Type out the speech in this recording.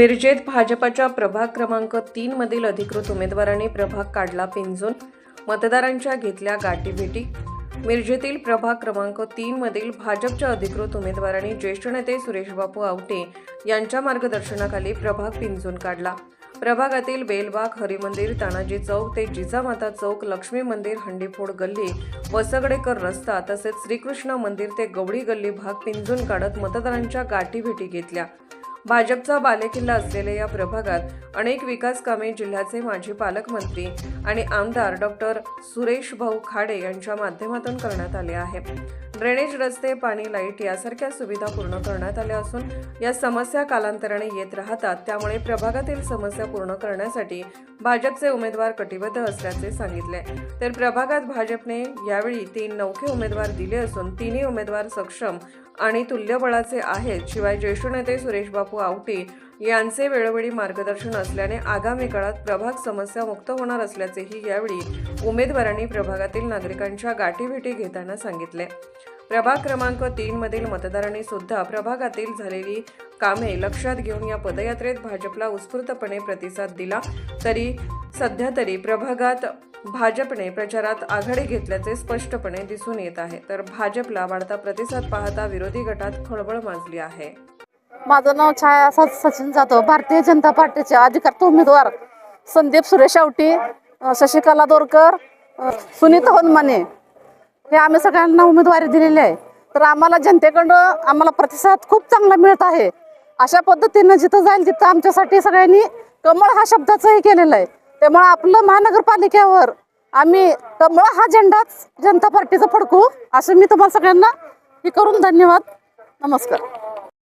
मिरजेत भाजपाच्या प्रभाग क्रमांक तीन मधील अधिकृत उमेदवारांनी प्रभाग काढला पिंजून. मतदारांच्या घेतल्या गाठीभेटी मिरजेतील प्रभाग क्रमांक तीन मधील भाजपच्या अधिकृत उमेदवारांनी ज्येष्ठ नेते सुरेशबापू आवटे यांच्या मार्गदर्शनाखाली प्रभाग पिंजून काढला. प्रभागातील बेलबाग हरिमंदिर तानाजी चौक ते जिजामाता चौक लक्ष्मी मंदिर हंडीफोड गल्ली वसगडेकर रस्ता तसेच श्रीकृष्ण मंदिर ते गवडी गल्ली भाग पिंजून काढत मतदारांच्या गाठीभेटी घेतल्या. भाजपचा बालेकिल्ला असलेल्या या प्रभागात अनेक विकास कामे जिल्ह्याचे माजी पालकमंत्री आणि आमदार डॉक्टर सुरेश भाऊ खाडे यांच्या माध्यमातून करण्यात आले आहे ड्रेनेज रस्ते पाणी लाइट यासारख्या सुविधा पूर्ण करण्यात आल्या असून या समस्या कालांतराने येत राहतात. त्यामुळे प्रभागातील समस्या पूर्ण करण्यासाठी भाजपचे उमेदवार कटिबद्ध असल्याचे सांगितले. तर प्रभागात भाजपने यावेळी तीन नौखे उमेदवार दिले असून तिन्ही उमेदवार सक्षम आणि तुल्यबळाचे आहेत. शिवाय ज्येष्ठ नेते बापू आवटे यांचे वेळोवेळी मार्गदर्शन असल्याने आगामी काळात प्रभाग समस्या मुक्त होणार असल्याचेही यावेळी उमेदवारांनी प्रभागातील नागरिकांच्या गाठीभेटी घेताना सांगितले. प्रभाग क्रमांक तीन मधील मतदारांनी सुद्धा प्रभागातील झालेली कामे लक्षात घेऊन या पदयात्रेत भाजपला उत्स्फूर्तपणे प्रतिसाद दिला. तरी सध्या तरी प्रभागात भाजपने प्रचारात आघाडी घेतल्याचे स्पष्टपणे दिसून येत आहे. तर भाजपला वाढता प्रतिसाद पाहता विरोधी गटात खळबळ माजली आहे. माझं नाव छाया स- सचिन जाधव. भारतीय जनता पार्टीचे अधिकृत उमेदवार संदीप सुरेश आवटी अ, शशिकला दोरकर अ, सुनीता होनमाने. हे आम्ही सगळ्यांना उमेदवारी दिलेली आहे. तर आम्हाला जनतेकडं आम्हाला प्रतिसाद खूप चांगला मिळत आहे. अशा पद्धतीनं जिथं जाईल तिथं आमच्यासाठी सगळ्यांनी कमळ हा शब्दाचंही केलेलं आहे. त्यामुळे आपलं महानगरपालिकेवर आम्ही कमळ हा झेंडाच जनता पार्टीचा फडकू असं मी तुम्हाला सगळ्यांना हे करून धन्यवाद. नमस्कार.